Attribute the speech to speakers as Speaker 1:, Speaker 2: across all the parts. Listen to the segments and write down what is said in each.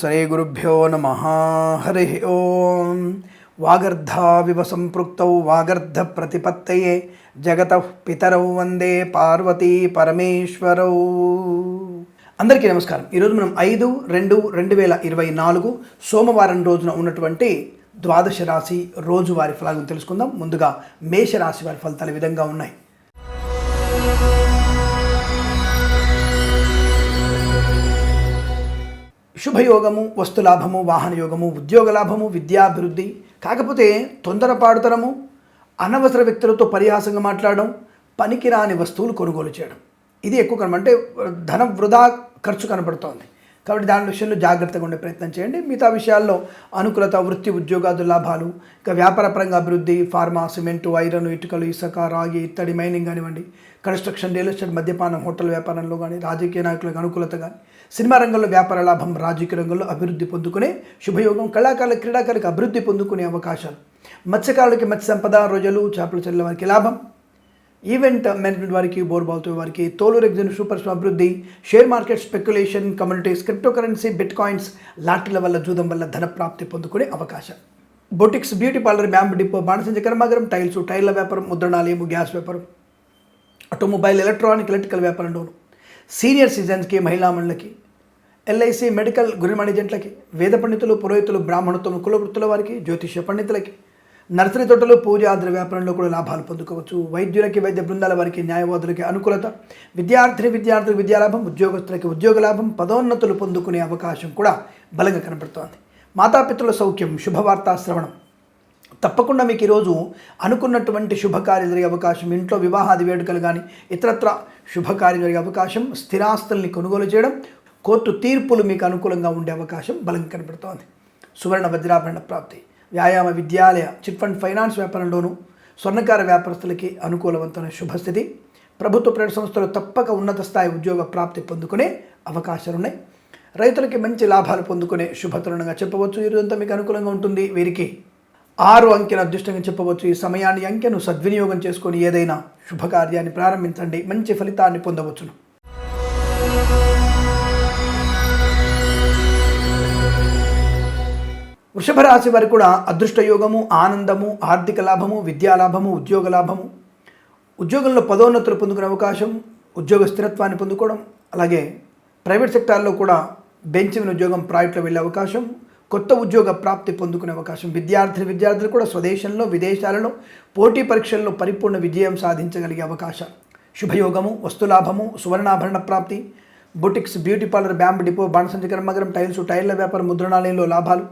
Speaker 1: శ్రీ గురుభ్యో నమ హరి ఓం వాగర్ధావివ సంపృక్తౌ వాగర్ధ ప్రతిపత్తయే జగత పితరౌ వందే పార్వతీ పరమేశ్వరౌ అందరికీ నమస్కారం. ఈరోజు మనం ఐదు రెండు రెండు వేల ఇరవై నాలుగు సోమవారం రోజున ఉన్నటువంటి ద్వాదశ రాశి రోజువారి ఫలాలను తెలుసుకుందాం. ముందుగా మేషరాశి వారి ఫలితాలు విధంగా ఉన్నాయి? శుభయోగము వస్తులాభము వాహన యోగము ఉద్యోగ లాభము విద్యాభివృద్ధి కాకపోతే తొందరపాడుతనము అనవసర వ్యక్తులతో పరిహాసంగా మాట్లాడడం పనికిరాని వస్తువులు కొనుగోలు చేయడం. ఇది ఎక్కువ కనబ అంటే ధనం వృధా ఖర్చు కనబడుతోంది. కాబట్టి దాని విషయంలో జాగ్రత్తగా ఉండే ప్రయత్నం చేయండి. మిగతా విషయాల్లో అనుకూలత వృత్తి ఉద్యోగాదు లాభాలు ఇక వ్యాపారపరంగా అభివృద్ధి ఫార్మా సిమెంటు ఐరన్ ఇటుకలు ఇసుక రాగి ఇత్తడి మైనింగ్ కానివ్వండి. కన్స్ట్రక్షన్ రియల్ ఎస్టేట్ మద్యపానం హోటల్ వ్యాపారంలో కానీ రాజకీయ నాయకులకు అనుకూలత కానీ సినిమా రంగంలో వ్యాపార లాభం రాజకీయ రంగంలో అభివృద్ధి పొందుకునే శుభయోగం కళాకారుల క్రీడాకారులకు అభివృద్ధి పొందుకునే అవకాశాలు. మత్స్యకారులకి మత్స్య సంపద రోజులు చేపలు చల్లే వారికి లాభం. ఈవెంట్ మేనేజ్మెంట్ వారికి బోర్బాల్తో వారికి తోలు రెగ్జిన్ సూపర్ అభివృద్ధి share market speculation communities crypto currency bitcoins లాటరీల వల్ల జూదం వల్ల ధన ప్రాప్తి పొందుకునే అవకాశం. Boutiques beauty parlour bamboo depot బాణసంచ కర్మాగరం టైల్స్ టైర్ల వ్యాపారం ముద్రణాలయము గ్యాస్ వ్యాపారం ఆటోమొబైల్ ఎలక్ట్రానిక్ ఎలక్ట్రికల్ వ్యాపారంలోను సీనియర్ సిటిజన్స్కి మహిళా మండలికి ఎల్ఐసి మెడికల్ గురిమణి జంట్లకి వేద పండితులు పురోహితులు బ్రాహ్మణత్వం కులవృత్తుల వారికి జ్యోతిష్య పండితులకి నర్సరీ తోటలు పూజ ఆద్ర వ్యాపారంలో కూడా లాభాలు పొందుకోవచ్చు. వైద్యులకి వైద్య బృందాల వారికి న్యాయవాదులకి అనుకూలత. విద్యార్థిని విద్యార్థులకు విద్యాలాభం ఉద్యోగస్తులకి ఉద్యోగ లాభం పదోన్నతులు పొందుకునే అవకాశం కూడా బలంగా కనబడుతోంది. మాతాపితృల సౌఖ్యం శుభవార్తా శ్రవణం. తప్పకుండా మీకు ఈరోజు అనుకున్నటువంటి శుభకార్యం జరిగే అవకాశం ఇంట్లో వివాహాది వేడుకలు కానీ ఇతరత్ర శుభకార్యం జరిగే అవకాశం స్థిరాస్తుల్ని కొనుగోలు చేయడం కోర్టు తీర్పులు మీకు అనుకూలంగా ఉండే అవకాశం బలంగా కనబడుతోంది. సువర్ణ వజ్రాభరణ ప్రాప్తి. వ్యాయామ విద్యాలయ చిట్ ఫండ్ ఫైనాన్స్ వ్యాపారంలోనూ స్వర్ణకార వ్యాపారస్తులకి అనుకూలవంతమైన శుభస్థితి. ప్రభుత్వ ప్రైవేట్ సంస్థలు తప్పక ఉన్నత స్థాయి ఉద్యోగ ప్రాప్తి పొందుకునే అవకాశాలున్నాయి. రైతులకి మంచి లాభాలు పొందుకునే శుభతరుణంగా చెప్పవచ్చు. ఈరోజంతా మీకు అనుకూలంగా ఉంటుంది. వీరికి ఆరు అంకెను అదృష్టంగా చెప్పవచ్చు. ఈ సమయాన్ని అంకెను సద్వినియోగం చేసుకొని ఏదైనా శుభకార్యాన్ని ప్రారంభించండి. మంచి ఫలితాన్ని పొందవచ్చును. వృషభ రాశి వారికి కూడా అదృష్టయోగము ఆనందము ఆర్థిక లాభము విద్యాలాభము ఉద్యోగ లాభము. ఉద్యోగంలో పదోన్నతులు పొందుకునే అవకాశం ఉద్యోగ స్థిరత్వాన్ని పొందుకోవడం అలాగే ప్రైవేట్ సెక్టార్లో కూడా బెంచిన ఉద్యోగం ప్రాజెక్టులో వెళ్ళే అవకాశం కొత్త ఉద్యోగ ప్రాప్తి పొందుకునే అవకాశం. విద్యార్థులు విద్యార్థులు కూడా స్వదేశంలో విదేశాలలో పోటీ పరీక్షల్లో పరిపూర్ణ విజయం సాధించగలిగే అవకాశం శుభయోగము వస్తులాభము సువర్ణాభరణ ప్రాప్తి boutiques beauty parlour bamboo depot బాణసంచ కర్మగరం టైల్స్ టైర్ల వ్యాపారం ముద్రణాలయంలో లాభాలు.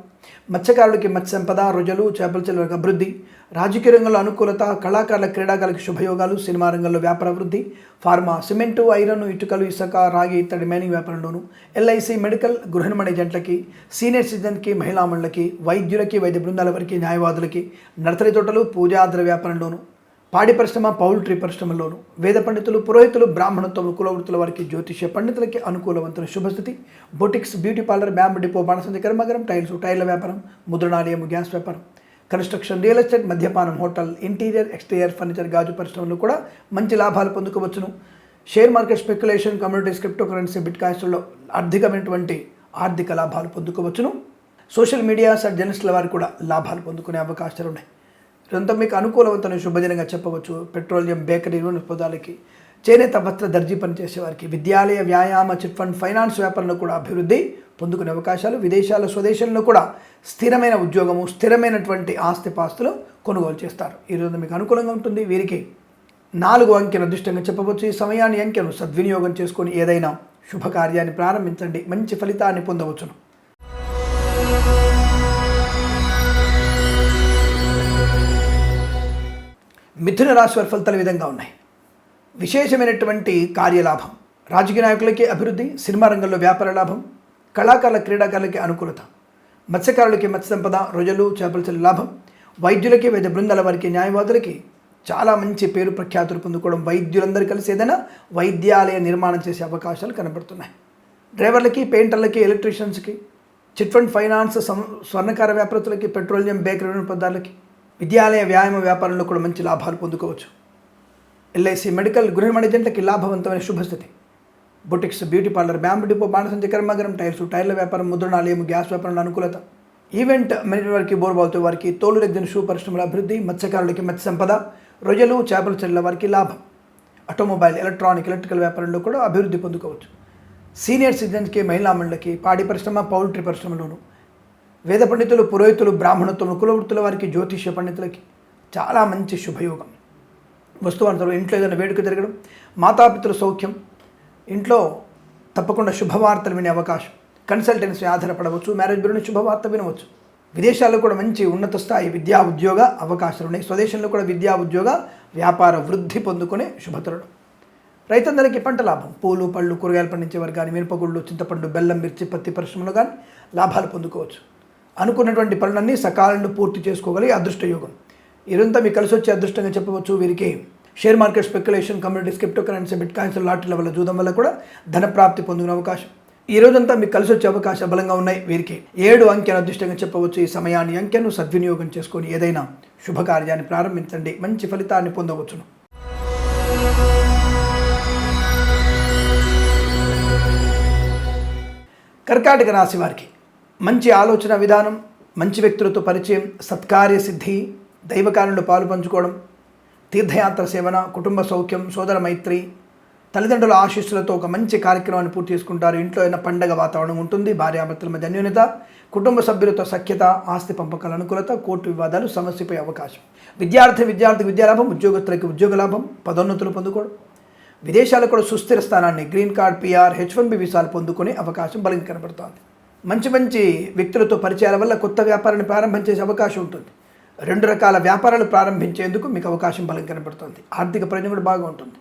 Speaker 1: మత్స్యకారులకి మత్స్యంపద సంపద చేపల చెరువులకు అభివృద్ధి రాజకీయ రంగంలో అనుకూలత కళాకారుల క్రీడాకారులకు శుభయోగాలు సినిమా రంగంలో వ్యాపార వృద్ధి ఫార్మా సిమెంటు ఐరన్ ఇటుకలు ఇసుక రాగి ఇత్తడి మైనింగ్ వ్యాపారంలోను ఎల్ఐసి మెడికల్ గృహిణమణి జంటలకి సీనియర్ సిటిజన్కి మహిళామణులకి వైద్యులకి వైద్య బృందాల వారికి న్యాయవాదులకి నర్సరీ తోటలు పూజాద్ర వ్యాపారంలోను పాడి పరిశ్రమ పౌల్ట్రీ పరిశ్రమలోను వేద పండితులు పురోహితులు బ్రాహ్మణత్వం కులవృత్తుల వారికి జ్యోతిష్య పండితులకి అనుకూలవంతుల శుభస్థితి. Boutiques beauty parlour bamboo depot బాణసంచ కర్మగరం టైల్స్ టైర్ల వ్యాపారం ముద్రణాలయం గ్యాస్ వ్యాపారం. కన్స్ట్రక్షన్ రియల్ ఎస్టేట్ మద్యపానం హోటల్ ఇంటీరియర్ ఎక్స్టీరియర్ ఫర్నిచర్ గాజు పరిశ్రమలు కూడా మంచి లాభాలు పొందుకోవచ్చును. Share market speculation communities crypto currency bit కాయిన్స్లో ఆర్థికమైనటువంటి ఆర్థిక లాభాలు పొందుకోవచ్చును. సోషల్ మీడియా సర్ వారు కూడా లాభాలు పొందుకునే అవకాశాలు ఉన్నాయి ఇదంతా మీకు అనుకూలవంతమైన శుభజనంగా చెప్పవచ్చు. పెట్రోలియం బేకరీ నూనె పదాలకి చేనేత వస్త్ర దర్జీ పనిచేసే వారికి విద్యాలయ వ్యాయామ చిట్ ఫండ్ ఫైనాన్స్ వ్యాపారంలో కూడా అభివృద్ధి పొందుకునే అవకాశాలు విదేశాల స్వదేశంలో కూడా స్థిరమైన ఉద్యోగము స్థిరమైనటువంటి ఆస్తిపాస్తులు కొనుగోలు చేస్తారు. ఈరోజు మీకు అనుకూలంగా ఉంటుంది. వీరికి నాలుగు అంకెను అదృష్టంగా చెప్పవచ్చు. ఈ సమయాన్ని అంకెను సద్వినియోగం చేసుకొని ఏదైనా శుభకార్యాన్ని ప్రారంభించండి. మంచి ఫలితాన్ని పొందవచ్చును. మిథున రాశి వారి ఫలితాలు విధంగా ఉన్నాయి. విశేషమైనటువంటి కార్యలాభం. రాజకీయ నాయకులకి అభివృద్ధి సినిమా రంగంలో వ్యాపార లాభం కళాకారుల క్రీడాకారులకి అనుకూలత మత్స్యకారులకి మత్స్య సంపద రొయ్యలు చేపల చెల్లి లాభం వైద్యులకి వైద్య బృందాల వారికి న్యాయవాదులకి చాలా మంచి పేరు ప్రఖ్యాతులు పొందుకోవడం వైద్యులందరూ కలిసి ఏదైనా వైద్యాలయ నిర్మాణం చేసే అవకాశాలు కనబడుతున్నాయి. డ్రైవర్లకి పెయింటర్లకి ఎలక్ట్రీషియన్స్కి చిట్ ఫండ్ ఫైనాన్స్ సం స్వర్ణకార వ్యాపారస్తులకి పెట్రోలియం బేకరీ పదార్థాలకి విద్యాలయ వ్యాయామ వ్యాపారంలో కూడా మంచి లాభాలు పొందుకోవచ్చు. ఎల్ఐసి మెడికల్ గృహమణి జంటకి లాభవంతమైన శుభస్థితి. Boutiques beauty parlour bamboo depot బాణసంచి కర్మాగరం టైర్స్ టైర్ల వ్యాపారం ముద్రణాలయం గ్యాస్ వ్యాపారంలో అనుకూలత. ఈవెంట్ మేనేజర్ వారికి బోర్బాల్తో వారికి తోలు రెగ్గిన షూ పరిశ్రమల అభివృద్ధి మత్స్యకారులకి మత్స్య సంపద రొయ్యలు చేపల చెల్ల వారికి లాభం. ఆటోమొబైల్ ఎలక్ట్రానిక్ ఎలక్ట్రికల్ వ్యాపారంలో కూడా అభివృద్ధి పొందుకోవచ్చు. సీనియర్ సిటిజన్స్కి మహిళా మండలికి పాడి పరిశ్రమ పౌల్ట్రీ పరిశ్రమలోను వేద పండితులు పురోహితులు బ్రాహ్మణత్వం కులవృత్తుల వారికి జ్యోతిష్య పండితులకి చాలా మంచి శుభయోగం. వస్తువంతలు ఇంట్లో ఏదైనా వేడుక జరగడం మాతాపితృ సౌఖ్యం ఇంట్లో తప్పకుండా శుభవార్తలు వినే అవకాశం కన్సల్టెన్సీ ఆధారపడవచ్చు మ్యారేజ్ బ్యూరో శుభవార్త వినవచ్చు. విదేశాల్లో కూడా మంచి ఉన్నత స్థాయి విద్యా ఉద్యోగ అవకాశాలు ఉన్నాయి. స్వదేశంలో కూడా విద్యా ఉద్యోగ వ్యాపార వృద్ధి పొందుకునే శుభతరుడు. రైతందరికీ పంట లాభం. పూలు పళ్ళు కూరగాయలు పండించేవారు కానీ మిరపగుళ్ళు చింతపండు బెల్లం మిర్చి పత్తి పరిశ్రమలో కానీ లాభాలు పొందుకోవచ్చు. అనుకున్నటువంటి పనులన్నీ సకాలంలో పూర్తి చేసుకోగలిగే అదృష్ట యోగం. ఇదంతా మీకు కలిసి వచ్చే అదృష్టంగా చెప్పవచ్చు. వీరికి share market speculation communities crypto currency bitcoins లాటరీల వల్ల చూడడం వల్ల కూడా ధన ప్రాప్తి అవకాశం. ఈ రోజంతా మీకు కలిసి వచ్చే అవకాశాలు బలంగా ఉన్నాయి. వీరికి ఏడు అంకెను అదృష్టంగా చెప్పవచ్చు. ఈ సమయాన్ని అంకెను సద్వినియోగం చేసుకొని ఏదైనా శుభకార్యాన్ని ప్రారంభించండి. మంచి ఫలితాన్ని పొందవచ్చును. కర్కాటక రాశి వారికి మంచి ఆలోచన విధానం మంచి వ్యక్తులతో పరిచయం సత్కార్య సిద్ధి దైవకారులు పాలు పంచుకోవడం తీర్థయాత్ర సేవన కుటుంబ సౌఖ్యం సోదర మైత్రి తల్లిదండ్రుల ఆశీస్సులతో ఒక మంచి కార్యక్రమాన్ని పూర్తి చేసుకుంటారు. ఇంట్లో అయిన పండగ వాతావరణం ఉంటుంది భార్యాభర్తల మధ్య అన్యోన్యత కుటుంబ సభ్యులతో సఖ్యత ఆస్తి పంపకాల అనుకూలత కోర్టు వివాదాలు సమస్యపై అవకాశం. విద్యార్థి విద్యార్థి విద్యాలాభం ఉద్యోగస్తులకి ఉద్యోగ లాభం పదోన్నతులు పొందుకోవడం. విదేశాలకు కూడా సుస్థిర స్థానాన్ని green card PR H one B వీసాలు పొందుకునే అవకాశం బలంగా కనబడుతోంది. మంచి మంచి వ్యక్తులతో పరిచయాల వల్ల కొత్త వ్యాపారాన్ని ప్రారంభం చేసే అవకాశం ఉంటుంది. రెండు రకాల వ్యాపారాలు ప్రారంభించేందుకు మీకు అవకాశం బలం కనబడుతుంది. ఆర్థిక ప్రయోజనం కూడా బాగా ఉంటుంది.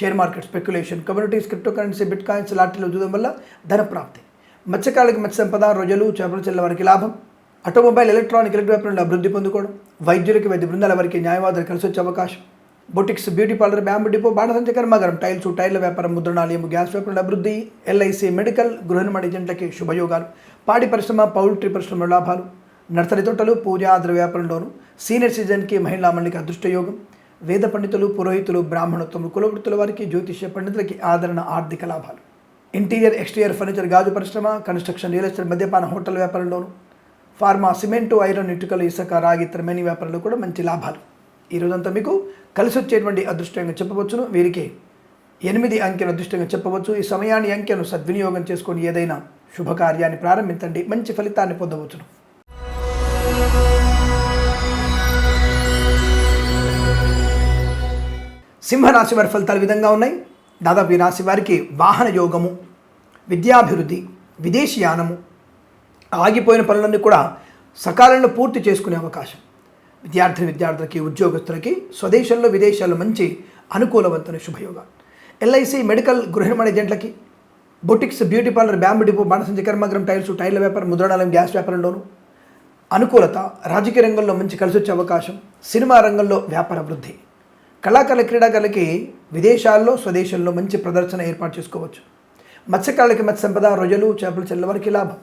Speaker 1: Share market speculation communities crypto currency bitcoins లాటరీలు చూడడం వల్ల ధన ప్రాప్తి. మత్స్యకారులకి మత్స్య సంపద రొయ్యలు చేపల చెల్ల వారికి లాభం. ఆటోమొబైల్ ఎలక్ట్రానిక్ ఎలక్ట్రిక్ వ్యాపారంలో అభివృద్ధి పొందుకోవడం. వైద్యులకి వైద్య బృందాల వారికి న్యాయవాదులు కలిసి వచ్చే అవకాశం. Boutiques beauty parlour bamboo depot బాణసంచ కర్మాగారం టైల్స్ టైర్ల వ్యాపారం ముద్రణాలయం గ్యాస్ వ్యాపారం అభివృద్ధి ఎల్ఐసి మెడికల్ గృహ నిర్మాణ ఏజెంట్లకి శుభయోగాలు. పాడి పరిశ్రమ పౌల్ట్రీ పరిశ్రమ లాభాలు. నర్సరీ తోటలు పూజాద్ర వ్యాపారంలోను సీనియర్ సిటిజన్కి మహిళా మండలికి అదృష్టయోగం వేద పండితులు పురోహితులు బ్రాహ్మణత్వం కులవృత్తుల వారికి జ్యోతిష్య పండితులకి ఆదరణ ఆర్థిక లాభాలు. ఇంటీరియర్ ఎక్స్టీరియర్ ఫర్నిచర్ గాజు పరిశ్రమ కన్స్ట్రక్షన్ రియల్ ఎస్టేట్ మద్యపాన హోటల్ వ్యాపారంలోను. ఫార్మా సిమెంటు ఐరన్ ఇటుకలు ఇసుక రాగి త్రమేని వ్యాపారంలో కూడా మంచి లాభాలు. ఈ రోజంతా మీకు కలిసి వచ్చేటువంటి అదృష్టంగా చెప్పవచ్చును. వీరికి ఎనిమిది అంకెను అదృష్టంగా చెప్పవచ్చు. ఈ సమయాన్ని అంకెను సద్వినియోగం చేసుకొని ఏదైనా శుభకార్యాన్ని ప్రారంభించండి. మంచి ఫలితాన్ని పొందవచ్చును. సింహరాశి వారి ఫలితాలు విధంగా ఉన్నాయి. దాదాపు ఈ రాశి వారికి వాహన యోగము విద్యాభివృద్ధి విదేశీయానము ఆగిపోయిన పనులన్నీ కూడా సకాలంలో పూర్తి చేసుకునే అవకాశం. విద్యార్థి విద్యార్థులకి ఉద్యోగస్తులకి స్వదేశంలో విదేశాల్లో మంచి అనుకూలవంతమైన శుభయోగాలు. ఎల్ఐసి మెడికల్ గృహనిర్మాణ ఏజెంట్లకి boutiques beauty parlour bamboo depot బాణసంచ కర్మాగ్రం టైల్స్ టైర్ల వ్యాపారం ముద్రణాలయం గ్యాస్ వ్యాపారంలోను అనుకూలత రాజకీయ రంగంలో మంచి కలిసి వచ్చే అవకాశం సినిమా రంగంలో వ్యాపార వృద్ధి. కళాకారుల క్రీడాకారులకి విదేశాల్లో స్వదేశంలో మంచి ప్రదర్శన ఏర్పాటు చేసుకోవచ్చు. మత్స్యకారులకి మత్స్య సంపద రొయ్యలు చేపలు చెల్లవారికి లాభం.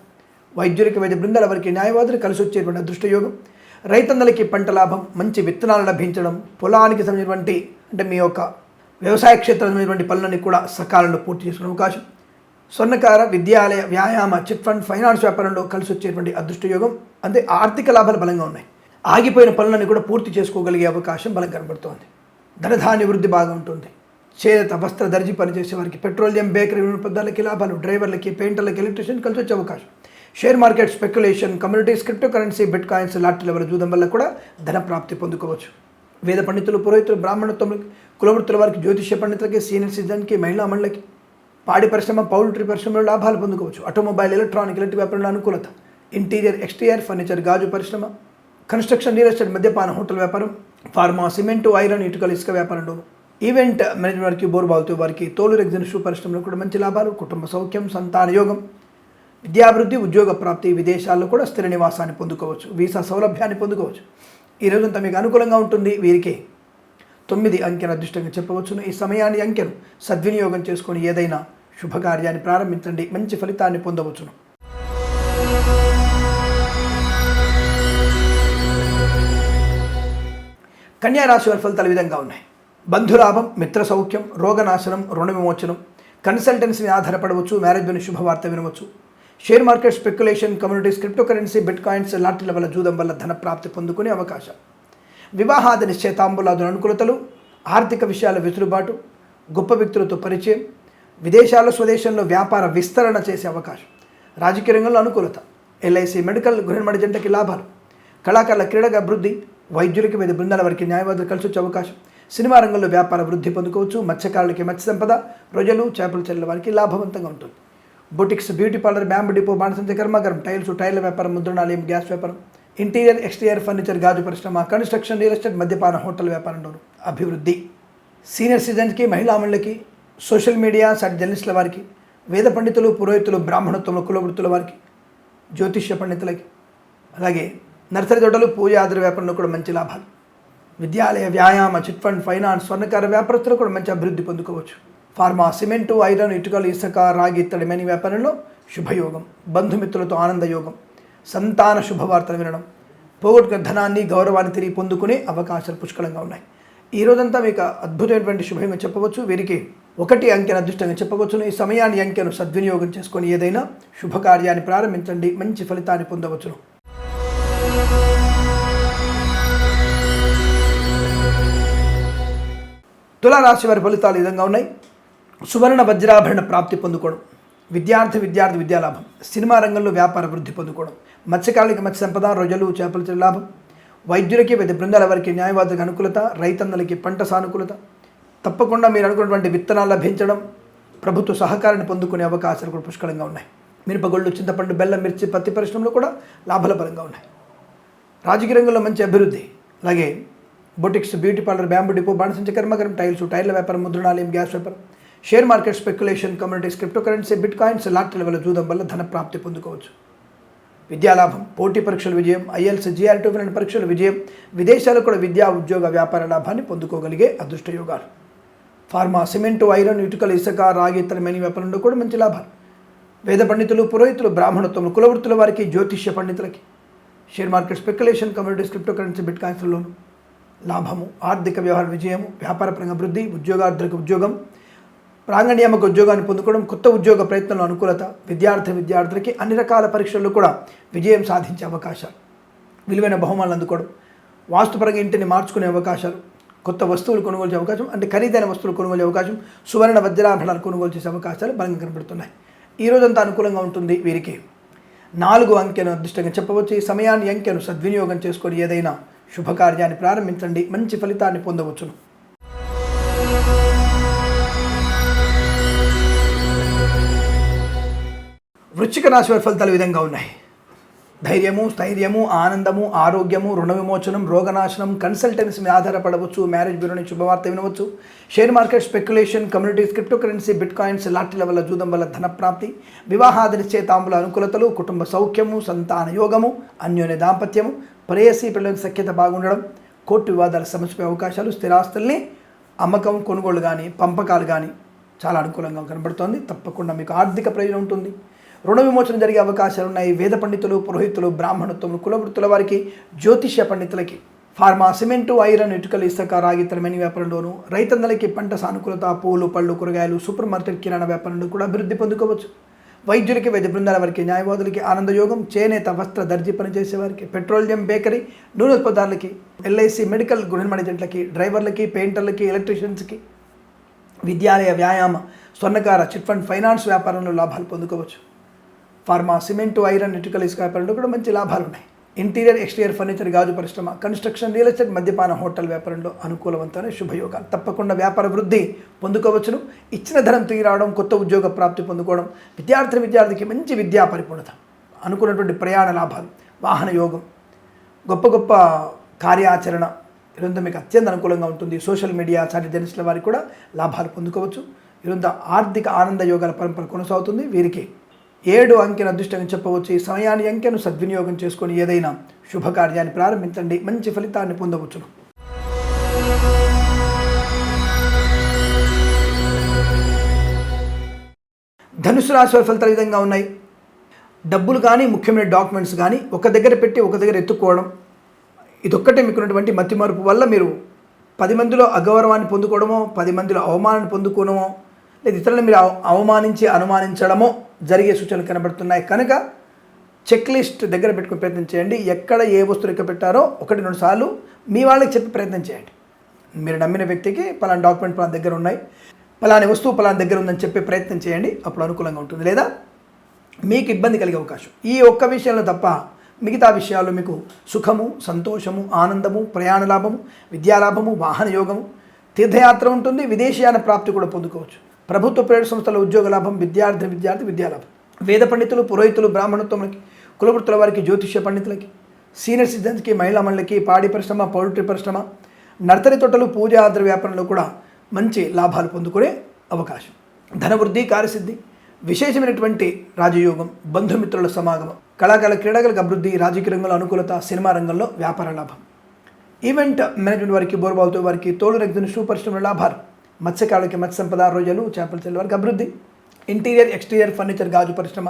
Speaker 1: వైద్యులకి వైద్య బృందాల వారికి న్యాయవాదులు కలిసి వచ్చేటువంటి అదృష్టయోగం. రైతన్నలకి పంట లాభం మంచి విత్తనాలు లభించడం పొలానికి సంబంధించినటువంటి అంటే మీ యొక్క వ్యవసాయ క్షేత్రం క్షేత్రమైనటువంటి పనులన్నీ కూడా సకాలంలో పూర్తి చేసుకునే అవకాశం. స్వర్ణకార విద్యాలయ వ్యాయామ చిట్ ఫండ్ ఫైనాన్స్ వ్యాపారంలో కలిసి వచ్చేటువంటి అదృష్టయోగం. అంటే ఆర్థిక లాభాలు బలంగా ఉన్నాయి. ఆగిపోయిన పనులన్నీ కూడా పూర్తి చేసుకోగలిగే అవకాశం బలం కనబడుతోంది. ధనధాన్య వృద్ధి బాగా ఉంటుంది. చేనేత వస్త్ర దర్జీ పనిచేసే వారికి పెట్రోలియం బేకరీ పదార్థాలకి లాభాలు డ్రైవర్లకి పెయింటర్లకి ఎలక్ట్రీషియన్ కలిసి వచ్చే అవకాశం. Share market speculation communities crypto currency bitcoins lot లెవెల్ చూడడం వల్ల కూడా ధన ప్రాప్తి పొందుకోవచ్చు. వేద పండితులు పురోహితులు బ్రాహ్మణత్వములకి కులవృత్తుల వారికి జ్యోతిష్య పండితులకి సీనియర్ సిటిజన్కి మహిళా మండలకి పాడి పరిశ్రమ పౌల్ట్రీ పరిశ్రమలో లాభాలు పొందుకోవచ్చు. ఆటోమొబైల్ ఎలక్ట్రానిక్ ఇలాంటి వ్యాపారంలో అనుకూలత. ఇంటీరియర్ ఎక్స్టీరియర్ ఫర్నిచర్ గాజు పరిశ్రమ కన్స్ట్రక్షన్ రియల్ ఎస్టేట్ మద్యపాన హోటల్ వ్యాపారం ఫార్మా సిమెంటు ఐరన్ ఇటుకలు ఇసుక వ్యాపారంలోను ఈవెంట్ మేనేజ్మెంట్ వారికి బోర్బావుతో వారికి తోలు రెగ్జిన్ షూ పరిశ్రమలో కూడా మంచి లాభాలు కుటుంబ సౌఖ్యం సంతాన యోగం విద్యాభివృద్ధి ఉద్యోగ ప్రాప్తి విదేశాల్లో కూడా స్థిర నివాసాన్ని పొందుకోవచ్చు. వీసా సౌలభ్యాన్ని పొందుకోవచ్చు. ఈ రోజంతా మీకు అనుకూలంగా ఉంటుంది. వీరికి తొమ్మిది అంకెను అదృష్టంగా చెప్పవచ్చును. ఈ సమయాన్ని అంకెను సద్వినియోగం చేసుకొని ఏదైనా శుభకార్యాన్ని ప్రారంభించండి. మంచి ఫలితాన్ని పొందవచ్చును. కన్యా రాశి వారి ఫలితాలు విధంగా ఉన్నాయి. బంధులాభం మిత్ర సౌఖ్యం రోగనాశనం రుణ విమోచనం కన్సల్టెన్సీని ఆధారపడవచ్చు మ్యారేజ్ శుభవార్త వినవచ్చు. Share market speculation communities crypto currency bitcoins లాటరీల వల్ల జూదం వల్ల ధన ప్రాప్తి పొందుకునే అవకాశం. వివాహాది నిశ్చయితాంబులాదుల అనుకూలతలు ఆర్థిక విషయాల వెసులుబాటు గొప్ప వ్యక్తులతో పరిచయం విదేశాల్లో స్వదేశంలో వ్యాపార విస్తరణ చేసే అవకాశం. రాజకీయ రంగంలో అనుకూలత. ఎల్ఐసి మెడికల్ గృహమడి జంటకి లాభాలు. కళాకారుల క్రీడగా అభివృద్ధి వైద్యులకి మీద బృందాల వారికి న్యాయవాదులు కలిసి వచ్చే అవకాశం. సినిమా రంగంలో వ్యాపార వృద్ధి పొందుకోవచ్చు. మత్స్యకారులకి మత్స్య సంపద రొయ్యలు చేపల చెల్లెల వారికి లాభవంతంగా ఉంటుంది. Boutiques beauty parlour bamboo depot బాణసంచ కర్మాగారం టైల్స్ టైర్ల వ్యాపారం ముద్రణాలయం గ్యాస్ వ్యాపారం ఇంటీరియర్ ఎక్స్టీరియర్ ఫర్నిచర్ గాజు పరిశ్రమ కన్స్ట్రక్షన్ రియల్ ఎస్టేట్ మద్యపాన హోటల్ వ్యాపారంలోను అభివృద్ధి. సీనియర్ సిటిజన్స్కి మహిళామణులకి సోషల్ మీడియా సట్ జర్నలిస్టుల వారికి వేద పండితులు పురోహితులు బ్రాహ్మణత్వంలో కులవృత్తుల వారికి జ్యోతిష్య పండితులకి అలాగే నర్సరీ తోటలు పూజ ఆధార వ్యాపారంలో కూడా మంచి లాభాలు. విద్యాలయ వ్యాయామ చిట్ ఫండ్ ఫైనాన్స్ స్వర్ణకార వ్యాపారస్తులు కూడా మంచి అభివృద్ధి పొందుకోవచ్చు. ఫార్మా సిమెంటు ఐరన్ ఇటుకలు ఇసుక రాగి ఇత్తడి మని వ్యాపారంలో శుభయోగం బంధుమిత్రులతో ఆనందయోగం సంతాన శుభవార్తలు వినడం. పోగొట్టుకున్న ధనాన్ని గౌరవాన్ని తిరిగి పొందుకునే అవకాశాలు పుష్కలంగా ఉన్నాయి. ఈ రోజంతా మీకు అద్భుతమైనటువంటి శుభంగా చెప్పవచ్చు. వీరికి ఒకటి అంకెను అదృష్టంగా చెప్పవచ్చు ఈ సమయాన్ని అంకెను సద్వినియోగం చేసుకొని ఏదైనా శుభకార్యాన్ని ప్రారంభించండి. మంచి ఫలితాన్ని పొందవచ్చును. తులారాశి వారి ఫలితాలు ఈ విధంగా ఉన్నాయి. సువర్ణ వజ్రాభరణ ప్రాప్తి పొందుకోవడం విద్యార్థి విద్యార్థి విద్యాలాభం సినిమా రంగంలో వ్యాపార వృద్ధి పొందుకోవడం మత్స్యకారులకి మత్స్య సంపద రొజలు చేపల లాభం వైద్యులకి వైద్య బృందాల వారికి న్యాయవాదులకు అనుకూలత రైతన్నలకి పంట సానుకూలత తప్పకుండా మీరు అనుకున్నటువంటి విత్తనాలు లభించడం ప్రభుత్వ సహకారాన్ని పొందుకునే అవకాశాలు కూడా పుష్కలంగా ఉన్నాయి. మిరపగొళ్ళు చింతపండు బెల్లం మిర్చి పత్తి పరిశ్రమలో కూడా లాభాల పరంగా ఉన్నాయి. రాజకీయ రంగంలో మంచి అభివృద్ధి అలాగే boutiques beauty parlour bamboo depot బాణసంచ కర్మకరం టైల్స్ టైర్ల వ్యాపారం ముద్రణాలయం గ్యాస్ వ్యాపారం share market speculation communities crypto currency bitcoins లాటరీల వల్ల జూదం వల్ల ధన ప్రాప్తి పొందుకోవచ్చు. విద్యాలాభం పోటీ పరీక్షల విజయం ఐఎల్స్ జీఆర్టీ టూ పరీక్షల విజయం విదేశాల్లో కూడా విద్యా ఉద్యోగ వ్యాపార లాభాన్ని పొందుకోగలిగే అదృష్ట యోగాలు. ఫార్మా సిమెంటు ఐరన్ ఇటుకలు ఇసుక రాగి ఇతర మెని వ్యాపారంలో కూడా మంచి లాభాలు. వేద పండితులు పురోహితులు బ్రాహ్మణత్వం కులవృత్తుల వారికి జ్యోతిష్య పండితులకి. Share market speculation communities crypto currency bit కాయిన్స్లోను లాభము ఆర్థిక వ్యవహార విజయము వ్యాపారపరంగా అభివృద్ధి ఉద్యోగార్థిక ఉద్యోగం ప్రాంగణ్యామక ఉద్యోగాన్ని పొందుకోవడం కొత్త ఉద్యోగ ప్రయత్నంలో అనుకూలత విద్యార్థి విద్యార్థులకి అన్ని రకాల పరీక్షల్లో కూడా విజయం సాధించే అవకాశాలు. విలువైన బహుమానాలు అందుకోవడం వాస్తుపరంగా ఇంటిని మార్చుకునే అవకాశాలు కొత్త వస్తువులు కొనుగోలు చేసే అవకాశం అంటే ఖరీదైన వస్తువులు కొనుగోలు చేసే అవకాశం సువర్ణ వజ్రాభరణాలు కొనుగోలు చేసే అవకాశాలు బలంగా కనబడుతున్నాయి. ఈ రోజంతా అనుకూలంగా ఉంటుంది వీరికి. నాలుగు అంకెను అదృష్టంగా చెప్పవచ్చు. ఈ సమయాన్ని అంకెను సద్వినియోగం చేసుకొని ఏదైనా శుభకార్యాన్ని ప్రారంభించండి. మంచి ఫలితాన్ని పొందవచ్చును. వృశ్చిక రాశి వారి ఫలితాలు విధంగా ఉన్నాయి. ధైర్యము స్థైర్యము ఆనందము ఆరోగ్యము రుణ విమోచనం రోగనాశనం కన్సల్టెన్సీ మీద ఆధారపడవచ్చు మ్యారేజ్ బ్యూరో నుంచి శుభవార్త వినవచ్చు share market speculation communities crypto currency bitcoins లాటరీల వల్ల జూదం వల్ల ధన ప్రాప్తి వివాహాది అనుకూలతలు కుటుంబ సౌఖ్యము సంతాన యోగము అన్యోన్య దాంపత్యము ప్రేయసీ పిల్లల సఖ్యత బాగుండడం కోర్టు వివాదాల సమస్యపై అవకాశాలు స్థిరాస్తుల్ని అమ్మకం కొనుగోలు కానీ పంపకాలు కానీ చాలా అనుకూలంగా కనబడుతోంది. తప్పకుండా మీకు ఆర్థిక ప్రయోజనం ఉంటుంది. రుణ విమోచన జరిగే అవకాశాలు ఉన్నాయి. వేద పండితులు పురోహితులు బ్రాహ్మణత్వములు కులవృత్తుల వారికి జ్యోతిష్య పండితులకి ఫార్మా సిమెంటు ఐరన్ ఇటుకలు ఇసుక రాగి తరమని వ్యాపారంలోను రైతన్నలకి పంట సానుకూలత పూలు పళ్ళు కూరగాయలు సూపర్ మార్కెట్ కిరాణా వ్యాపారంలో కూడా అభివృద్ధి పొందుకోవచ్చు. వైద్యులకి వైద్య బృందాల వారికి న్యాయవాదులకి ఆనందయోగం చేనేత వస్త్ర దర్జీ పనిచేసే వారికి పెట్రోలియం బేకరీ నూనె ఉత్పత్తులకి ఎల్ఐసి మెడికల్ గృహ జంట్లకి డ్రైవర్లకి పెయింటర్లకి ఎలక్ట్రీషియన్స్కి విద్యాలయ వ్యాయామ స్వర్ణకార చిట్ ఫండ్ ఫైనాన్స్ వ్యాపారంలో లాభాలు పొందుకోవచ్చు. ఫార్మా సిమెంటు ఐరన్ ఇటుకల ఇసుక వ్యాపారంలో కూడా మంచి లాభాలు ఉన్నాయి. ఇంటీరియర్ ఎక్స్టీరియర్ ఫర్నిచర్ గాజు పరిశ్రమ కన్స్ట్రక్షన్ రియల్ ఎస్టేట్ మద్యపాన హోటల్ వ్యాపారంలో అనుకూలవంతమైన శుభయోగాలు. తప్పకుండా వ్యాపార వృద్ధి పొందుకోవచ్చును. ఇచ్చిన ధనం తిరిగి రావడం కొత్త ఉద్యోగ ప్రాప్తి పొందుకోవడం విద్యార్థి విద్యార్థికి మంచి విద్యా పరిపూర్ణత అనుకున్నటువంటి ప్రయాణ లాభాలు వాహన యోగం గొప్ప గొప్ప కార్యాచరణ ఇదంతా మీకు అత్యంత అనుకూలంగా ఉంటుంది. సోషల్ మీడియా చాటి జర్నలిస్టుల వారికి కూడా లాభాలు పొందుకోవచ్చు. ఇదంతా ఆర్థిక ఆనంద యోగాల పరంపర కొనసాగుతుంది. వీరికి ఏడు అంకెను అదృష్టంగా చెప్పవచ్చు. ఈ సమయాన్ని అంకెను సద్వినియోగం చేసుకొని ఏదైనా శుభకార్యాన్ని ప్రారంభించండి. మంచి ఫలితాన్ని పొందవచ్చును. ధనుసు రాశి వారి ఫలితాలు విధంగా ఉన్నాయి. డబ్బులు కానీ ముఖ్యమైన డాక్యుమెంట్స్ కానీ ఒక దగ్గర పెట్టి ఒక దగ్గర ఎత్తుకోవడం ఇదొక్కటే మీకున్నటువంటి మతిమరుపు వల్ల మీరు పది మందిలో అగౌరవాన్ని పొందుకోవడమో పది మందిలో అవమానాన్ని పొందుకోవడమో లేదా ఇతరులను మీరు అవ- అవమానించి అనుమానించడమో జరిగే సూచనలు కనబడుతున్నాయి. కనుక చెక్ లిస్ట్ దగ్గర పెట్టుకుని ప్రయత్నం చేయండి. ఎక్కడ ఏ వస్తువు ఎక్కడ పెట్టారో ఒకటి రెండు సార్లు మీ వాళ్ళకి చెప్పి ప్రయత్నం చేయండి. మీరు నమ్మిన వ్యక్తికి పలానా డాక్యుమెంట్ పలానా దగ్గర ఉన్నాయి పలాని వస్తువు పలానా దగ్గర ఉందని చెప్పే ప్రయత్నం చేయండి. అప్పుడు అనుకూలంగా ఉంటుంది. లేదా మీకు ఇబ్బంది కలిగే అవకాశం. ఈ ఒక్క విషయంలో తప్ప మిగతా విషయాల్లో మీకు సుఖము సంతోషము ఆనందము ప్రయాణ లాభము విద్యాలాభము వాహన యోగము తీర్థయాత్ర ఉంటుంది విదేశీయాన ప్రాప్తి కూడా పొందుకోవచ్చు. ప్రభుత్వ ప్రైవేట్ సంస్థల ఉద్యోగ లాభం విద్యార్థి విద్యార్థి విద్యాలాభం వేద పండితులు పురోహితులు బ్రాహ్మణత్వములకి కులవృత్తుల వారికి జ్యోతిష్య పండితులకి సీనియర్ సిటిజన్స్కి మహిళా మండలికి పాడి పరిశ్రమ పౌల్ట్రీ పరిశ్రమ నర్సరీ తోటలు పూజా ఆద్ర వ్యాపారంలో కూడా మంచి లాభాలు పొందుకునే అవకాశం. ధనవృద్ధి కార్యసిద్ధి విశేషమైనటువంటి రాజయోగం బంధుమిత్రుల సమాగమం కళాకాల క్రీడలకు అభివృద్ధి రాజకీయ రంగంలో అనుకూలత సినిమా రంగంలో వ్యాపార లాభం. ఈవెంట్ మేనేజ్మెంట్ వారికి బోర్బావుతో వారికి తోలు రెగ్జిన్ షూ పరిశ్రమల లాభాలు. మత్స్యకారులకి మత్స్య సంపద రోజులు చేపల చెల్లి వారికి అభివృద్ధి. ఇంటీరియర్ ఎక్స్టీరియర్ ఫర్నిచర్ గాజు పరిశ్రమ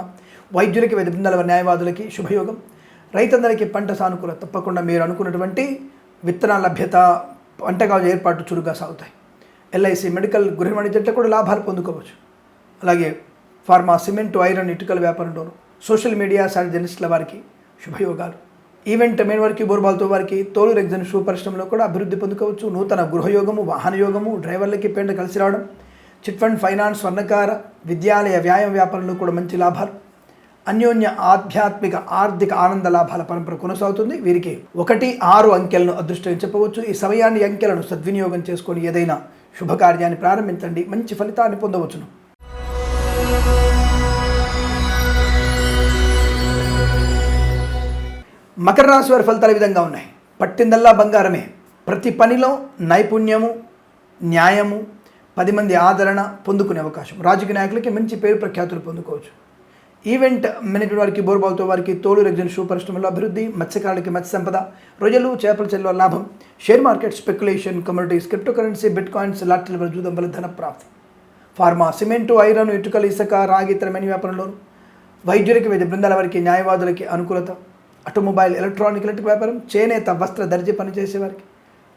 Speaker 1: వైద్యులకి వైద్య బృందాల న్యాయవాదులకి శుభయోగం. రైతందరికీ పంట సానుకూల తప్పకుండా మీరు అనుకున్నటువంటి విత్తనాల లభ్యత పంట గాజు ఏర్పాటు చురుగ్గా సాగుతాయి. ఎల్ఐసి మెడికల్ గృహ వాణిజ్యంలో కూడా లాభాలు పొందుకోవచ్చు. అలాగే ఫార్మా సిమెంట్ ఐరన్ ఇటుకల వ్యాపారంలోను సోషల్ మీడియా సార్ జర్నలిస్టుల వారికి శుభయోగాలు. ఈవెంట్ మెయిన్ వారికి బోర్బాల్తో వారికి తోలు రెగ్జన్ షూ పరిశ్రమలో కూడా అభివృద్ధి పొందుకోవచ్చు. నూతన గృహయోగము వాహన యోగము డ్రైవర్లకి పెండ కలిసి రావడం చిట్ ఫండ్ ఫైనాన్స్ స్వర్ణకార విద్యాలయ వ్యాయామ వ్యాపారంలో కూడా మంచి లాభాలు. అన్యోన్య ఆధ్యాత్మిక ఆర్థిక ఆనంద లాభాల పరంపర కొనసాగుతుంది. వీరికి ఒకటి ఆరు అంకెలను అదృష్టం చెప్పవచ్చు. ఈ సమయాన్ని అంకెలను సద్వినియోగం చేసుకొని ఏదైనా శుభకార్యాన్ని ప్రారంభించండి. మంచి ఫలితాన్ని పొందవచ్చును. మకర రాశి వారి ఫలితాలు విధంగా ఉన్నాయి. పట్టిందల్లా బంగారమే. ప్రతి పనిలో నైపుణ్యము న్యాయము పది మంది ఆదరణ పొందుకునే అవకాశం. రాజకీయ నాయకులకి మంచి పేరు ప్రఖ్యాతులు పొందుకోవచ్చు. ఈవెంట్ మేనేజ్మెంట్ వారికి బోర్బావుతో వారికి తోలు రెగ్జన్ షూ పరిశ్రమలో అభివృద్ధి మత్స్యకారులకి మత్స్య సంపద రొయ్యలు చేపల చెల్లువ లాభం share market speculation communities crypto currency bitcoins లాటరీల వల్ల జూదం వల్ల ధన ప్రాప్తి. ఫార్మా సిమెంటు ఐరన్ ఇటుకలు ఇసుక రాగి ఇతరమైన వ్యాపారంలోను. వైద్యులకి వైద్య బృందాల వారికి న్యాయవాదులకి అనుకూలత. ఆటోమొబైల్ ఎలక్ట్రానిక్ ఎలక్ట్రిక్ వ్యాపారం చేనేత వస్త్ర దర్జీ పనిచేసేవారికి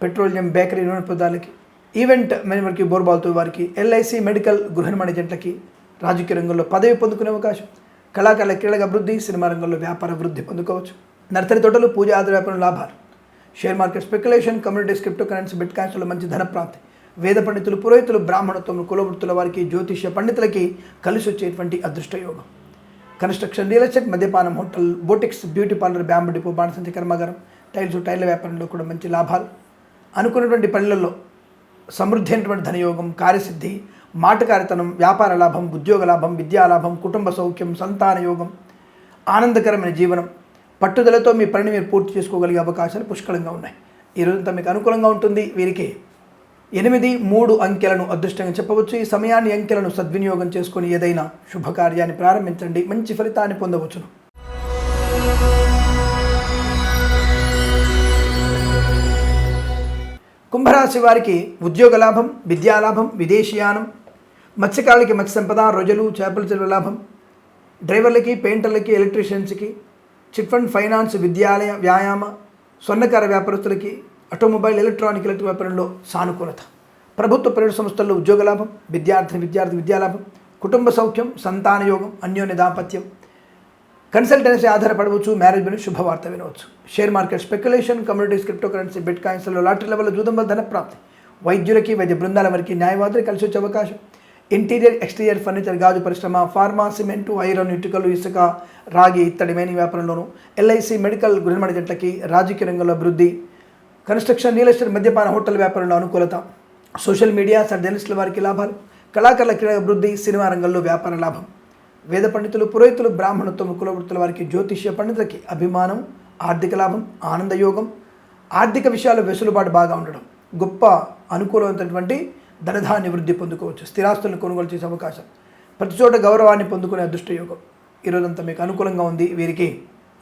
Speaker 1: పెట్రోలియం బేకరీ నూనె పదార్థాలకి ఈవెంట్ మేనేజర్కి బోర్బాల్తో వారికి ఎల్ఐసి మెడికల్ గృహ నిర్మాణ జంటలకి రాజకీయ రంగంలో పదవి పొందుకునే అవకాశం. కళాకారుల క్రీడల అభివృద్ధి సినిమా రంగంలో వ్యాపార వృద్ధి పొందుకోవచ్చు. నర్సరీ తోటలు పూజ ఆధార వ్యాపారం లాభాలు. Share market speculation communities crypto currency bit కాయిన్స్లో మంచి ధనప్రాప్తి. వేద పండితులు పురోహితులు బ్రాహ్మణత్వం కులవృత్తుల వారికి జ్యోతిష్య పండితులకి కలిసి వచ్చేటువంటి అదృష్టయోగం. కన్స్ట్రక్షన్ రియల్ ఎస్టేట్ మద్యపానం hotel boutiques beauty parlour bamboo depot బాణసంచి కర్మాగారం టైల్స్ టైర్ల వ్యాపారంలో కూడా మంచి లాభాలు. అనుకున్నటువంటి పనులలో సమృద్ధి అయినటువంటి ధనయోగం కార్యసిద్ధి మాటకారితనం వ్యాపార లాభం ఉద్యోగ లాభం విద్యా లాభం కుటుంబ సౌఖ్యం సంతాన యోగం ఆనందకరమైన జీవనం పట్టుదలతో మీ పనిని మీరు పూర్తి చేసుకోగలిగే అవకాశాలు పుష్కలంగా ఉన్నాయి. ఈ రోజంతా మీకు అనుకూలంగా ఉంటుంది. వీరికి ఎనిమిది మూడు అంకెలను అదృష్టంగా చెప్పవచ్చు. ఈ సమయాన్ని అంకెలను సద్వినియోగం చేసుకుని ఏదైనా శుభకార్యాన్ని ప్రారంభించండి. మంచి ఫలితాన్ని పొందవచ్చును. కుంభరాశి వారికి ఉద్యోగ లాభం విద్యాలాభం విదేశీయానం మత్స్యకారులకి మత్స్య సంపద రొజలు చేపల చెరువు లాభం డ్రైవర్లకి పెయింటర్లకి ఎలక్ట్రీషియన్స్కి చిట్ ఫండ్ ఫైనాన్స్ విద్యాలయ వ్యాయామ స్వర్ణకార వ్యాపారస్తులకి ఆటోమొబైల్ ఎలక్ట్రానిక్ ఎలక్ట్రిక్ వ్యాపారంలో సానుకూలత. ప్రభుత్వ ప్రైవేట్ సంస్థల్లో ఉద్యోగ లాభం విద్యార్థిని విద్యార్థి విద్యాలాభం కుటుంబ సౌఖ్యం సంతాన యోగం అన్యోన్య దాంపత్యం. కన్సల్టెన్సీ ఆధారపడవచ్చు మేనేజ్మెంట్ శుభవార్త వినవచ్చు. Share market speculation communities crypto currency bit కాయిన్స్లో లాటరీ లెవెల్ జూదం వల్ల ధనప్రాప్తి. వైద్యులకి వైద్య బృందాల వారికి న్యాయవాదులు కలిసి వచ్చే అవకాశం. ఇంటీరియర్ ఎక్స్టీరియర్ ఫర్నిచర్ గాజు పరిశ్రమ ఫార్మా సిమెంట్ ఐరన్ ఇటుకలు ఇసుక రాగి ఇత్తడి మేని వ్యాపారంలోనూ ఎల్ఐసి మెడికల్ గృహ జట్లకి రాజకీయ రంగంలో అభివృద్ధి కన్స్ట్రక్షన్ రియల్ ఎస్టేట్ మద్యపాన హోటల్ వ్యాపారంలో అనుకూలత. సోషల్ మీడియా సర్ జర్నలిస్టుల వారికి లాభాలు. కళాకారుల క్రీడా అభివృద్ధి సినిమా రంగంలో వ్యాపార లాభం. వేద పండితులు పురోహితులు బ్రాహ్మణత్వం కులవృత్తుల వారికి జ్యోతిష్య పండితులకి అభిమానం ఆర్థిక లాభం ఆనందయోగం ఆర్థిక విషయాలు వెసులుబాటు బాగా ఉండడం. గొప్ప అనుకూలమైనటువంటి ధనధాన్య వృద్ధి పొందుకోవచ్చు. స్థిరాస్తులను కొనుగోలు చేసే అవకాశం. ప్రతి చోట గౌరవాన్ని పొందుకునే అదృష్టయోగం ఈరోజంతా మీకు అనుకూలంగా ఉంది. వీరికి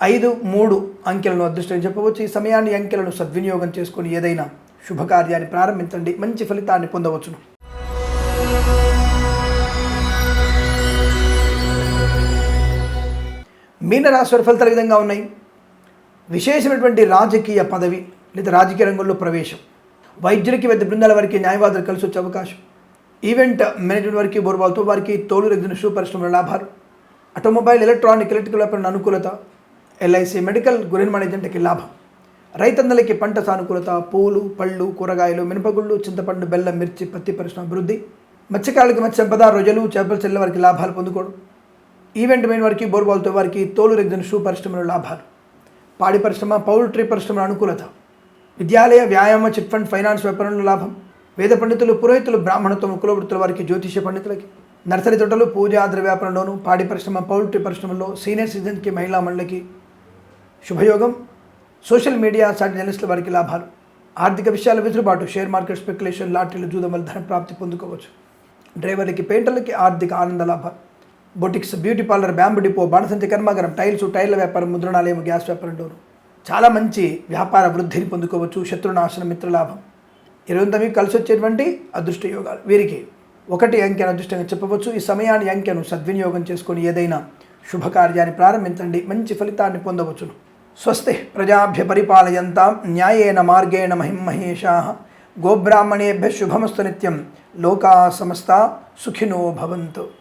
Speaker 1: ఐదు మూడు అంకెలను అదృష్టం చెప్పవచ్చు. ఈ సమయాన్ని అంకెలను సద్వినియోగం చేసుకుని ఏదైనా శుభకార్యాన్ని ప్రారంభించండి. మంచి ఫలితాన్ని పొందవచ్చును. మీనరాశి ఫలితాల విధంగా ఉన్నాయి? విశేషమైనటువంటి రాజకీయ పదవి లేదా రాజకీయ రంగంలో ప్రవేశం. వైద్యులకి పెద్ద బృందాల వారికి న్యాయవాదులు కలిసి వచ్చే అవకాశం. ఈవెంట్ మేనేజ్మెంట్ వారికి బోర్బాల్తో వారికి తోలు రెగ్జిన షూ పరిశ్రమల లాభాలు. ఆటోమొబైల్ ఎలక్ట్రానిక్ ఎలక్ట్రికల్ వ్యాపారం అనుకూలత. ఎల్ఐసి మెడికల్ గురిన్ మేనేజ్మెంట్కి లాభం. రైతన్నలకి పంట సానుకూలత పూలు పళ్ళు కూరగాయలు మినపగుళ్ళు చింతపండు బెల్లం మిర్చి పత్తి పరిశ్రమ అభివృద్ధి మత్స్యకారులకి మత్స్యంపద రొజలు చేపలు చెల్లె వారికి లాభాలు పొందుకోవడం ఈవెంట్ మెయిన్ వారికి బోర్బాల్తో వారికి తోలు రెగ్జన్ షూ పరిశ్రమల లాభాలు. పాడి పరిశ్రమ పౌల్ట్రీ పరిశ్రమల అనుకూలత విద్యాలయ వ్యాయామ చిట్ ఫండ్ ఫైనాన్స్ వ్యాపారంలో లాభం వేద పండితులు పురోహితులు బ్రాహ్మణత్వం కులవృత్తుల వారికి జ్యోతిష పండితులకి నర్సరీ తోటలు పూజ ద్రవ్య వ్యాపారంలోను పాడి పరిశ్రమ పౌల్ట్రీ పరిశ్రమలో సీనియర్ సిటిజన్కి మహిళా మండలికి శుభయోగం. సోషల్ మీడియా సాటి జర్నలిస్టుల వారికి లాభాలు. ఆర్థిక విషయాల వెసులుబాటు షేర్ మార్కెట్ స్పెక్యులేషన్ లాటరీలు జూదం వల్ల ధన ప్రాప్తి పొందుకోవచ్చు. డ్రైవర్లకి పెయింటర్లకి ఆర్థిక ఆనంద లాభాలు. Boutiques beauty parlour bamboo depot బాణసంచి కర్మాగారం టైల్స్ టైర్ల వ్యాపారం ముద్రణాలయం గ్యాస్ వ్యాపారం డోరు. చాలా మంచి వ్యాపార వృద్ధిని పొందుకోవచ్చు శత్రునాశన మిత్రలాభం ఇరవై మీకు కలిసి వచ్చేటువంటి అదృష్ట యోగాలు. వీరికి ఒకటి అంకెను అదృష్టంగా చెప్పవచ్చు. ఈ సమయాన్ని అంకెను సద్వినియోగం చేసుకొని ఏదైనా శుభకార్యాన్ని ప్రారంభించండి. మంచి ఫలితాన్ని పొందవచ్చును. स्वस्ति प्रजाभ्य परिपालयन्तां न्यायेन मार्गेण महिं महेशाः। गोब्राह्मणेभ्यः शुभमस्तु नित्यं लोकाः समस्ता सुखिनो भवन्तु।